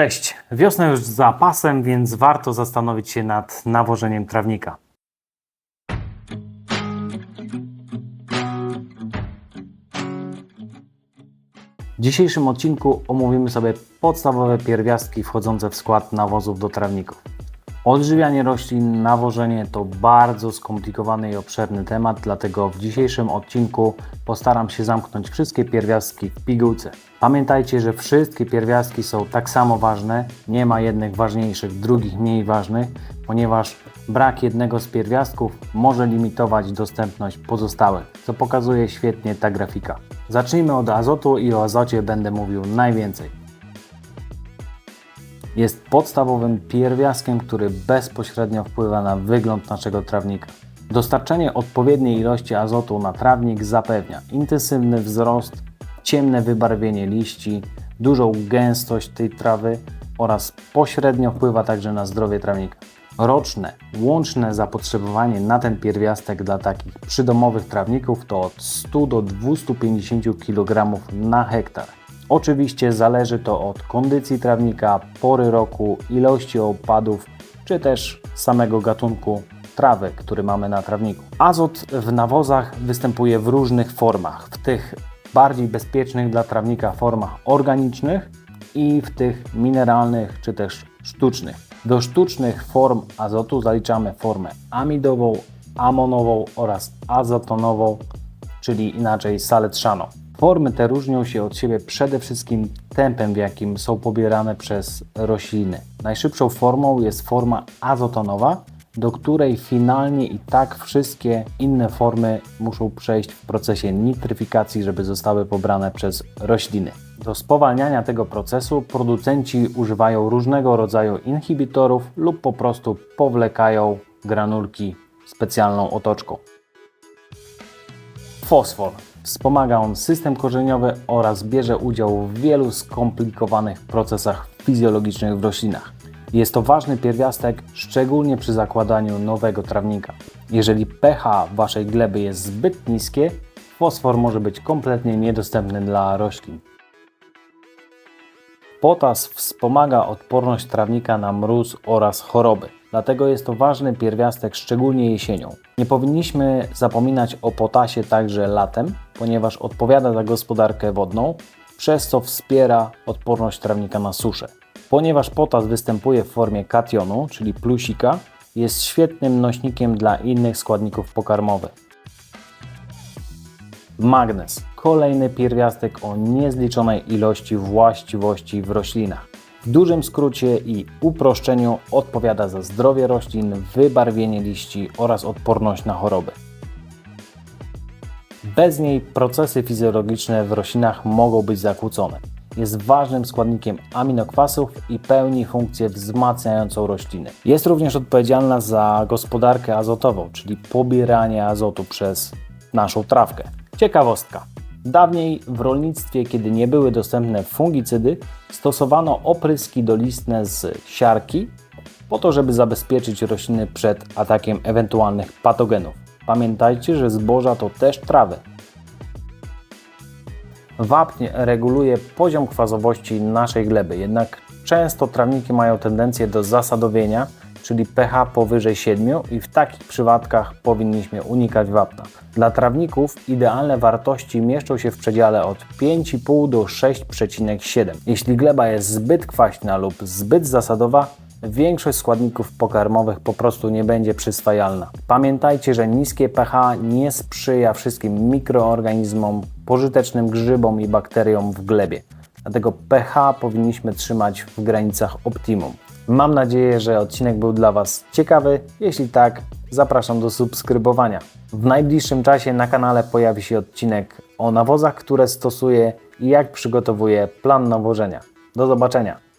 Cześć! Wiosna już za pasem, więc warto zastanowić się nad nawożeniem trawnika. W dzisiejszym odcinku omówimy sobie podstawowe pierwiastki wchodzące w skład nawozów do trawników. Odżywianie roślin, nawożenie to bardzo skomplikowany i obszerny temat, dlatego w dzisiejszym odcinku postaram się zamknąć wszystkie pierwiastki w pigułce. Pamiętajcie, że wszystkie pierwiastki są tak samo ważne, nie ma jednych ważniejszych, drugich mniej ważnych, ponieważ brak jednego z pierwiastków może limitować dostępność pozostałych, co pokazuje świetnie ta grafika. Zacznijmy od azotu i o azocie będę mówił najwięcej jest podstawowym pierwiastkiem, który bezpośrednio wpływa na wygląd naszego trawnika. Dostarczenie odpowiedniej ilości azotu na trawnik zapewnia intensywny wzrost, ciemne wybarwienie liści, dużą gęstość tej trawy oraz pośrednio wpływa także na zdrowie trawnika. Roczne, łączne zapotrzebowanie na ten pierwiastek dla takich przydomowych trawników to od 100 do 250 kg na hektar. Oczywiście zależy to od kondycji trawnika, pory roku, ilości opadów, czy też samego gatunku trawy, który mamy na trawniku. Azot w nawozach występuje w różnych formach, w tych bardziej bezpiecznych dla trawnika formach organicznych i w tych mineralnych czy też sztucznych. Do sztucznych form azotu zaliczamy formę amidową, amonową oraz azotonową, czyli inaczej saletrzaną. Formy te różnią się od siebie przede wszystkim tempem, w jakim są pobierane przez rośliny. Najszybszą formą jest forma azotonowa, do której finalnie i tak wszystkie inne formy muszą przejść w procesie nitryfikacji, żeby zostały pobrane przez rośliny. Do spowalniania tego procesu producenci używają różnego rodzaju inhibitorów lub po prostu powlekają granulki specjalną otoczką. Fosfor Wspomaga on system korzeniowy oraz bierze udział w wielu skomplikowanych procesach fizjologicznych w roślinach. Jest to ważny pierwiastek, szczególnie przy zakładaniu nowego trawnika. Jeżeli pH Waszej gleby jest zbyt niskie, fosfor może być kompletnie niedostępny dla roślin. Potas wspomaga odporność trawnika na mróz oraz choroby. Dlatego jest to ważny pierwiastek, szczególnie jesienią. Nie powinniśmy zapominać o potasie także latem, ponieważ odpowiada za gospodarkę wodną, przez co wspiera odporność trawnika na suszę. Ponieważ potas występuje w formie kationu, czyli plusika, jest świetnym nośnikiem dla innych składników pokarmowych. Magnez kolejny pierwiastek o niezliczonej ilości właściwości w roślinach. W dużym skrócie i uproszczeniu odpowiada za zdrowie roślin, wybarwienie liści oraz odporność na choroby. Bez niej procesy fizjologiczne w roślinach mogą być zakłócone. Jest ważnym składnikiem aminokwasów i pełni funkcję wzmacniającą rośliny. Jest również odpowiedzialna za gospodarkę azotową, czyli pobieranie azotu przez naszą trawkę. Ciekawostka. Dawniej w rolnictwie, kiedy nie były dostępne fungicydy, stosowano opryski dolistne z siarki po to, żeby zabezpieczyć rośliny przed atakiem ewentualnych patogenów. Pamiętajcie, że zboża to też trawy. Wapń reguluje poziom kwasowości naszej gleby, jednak często trawniki mają tendencję do zasadowienia, czyli pH powyżej 7 i w takich przypadkach powinniśmy unikać wapna. Dla trawników idealne wartości mieszczą się w przedziale od 5,5 do 6,7. Jeśli gleba jest zbyt kwaśna lub zbyt zasadowa, większość składników pokarmowych po prostu nie będzie przyswajalna. Pamiętajcie, że niskie pH nie sprzyja wszystkim mikroorganizmom, pożytecznym grzybom i bakteriom w glebie. Dlatego pH powinniśmy trzymać w granicach optimum. Mam nadzieję, że odcinek był dla Was ciekawy. Jeśli tak, zapraszam do subskrybowania. W najbliższym czasie na kanale pojawi się odcinek o nawozach, które stosuję i jak przygotowuję plan nawożenia. Do zobaczenia.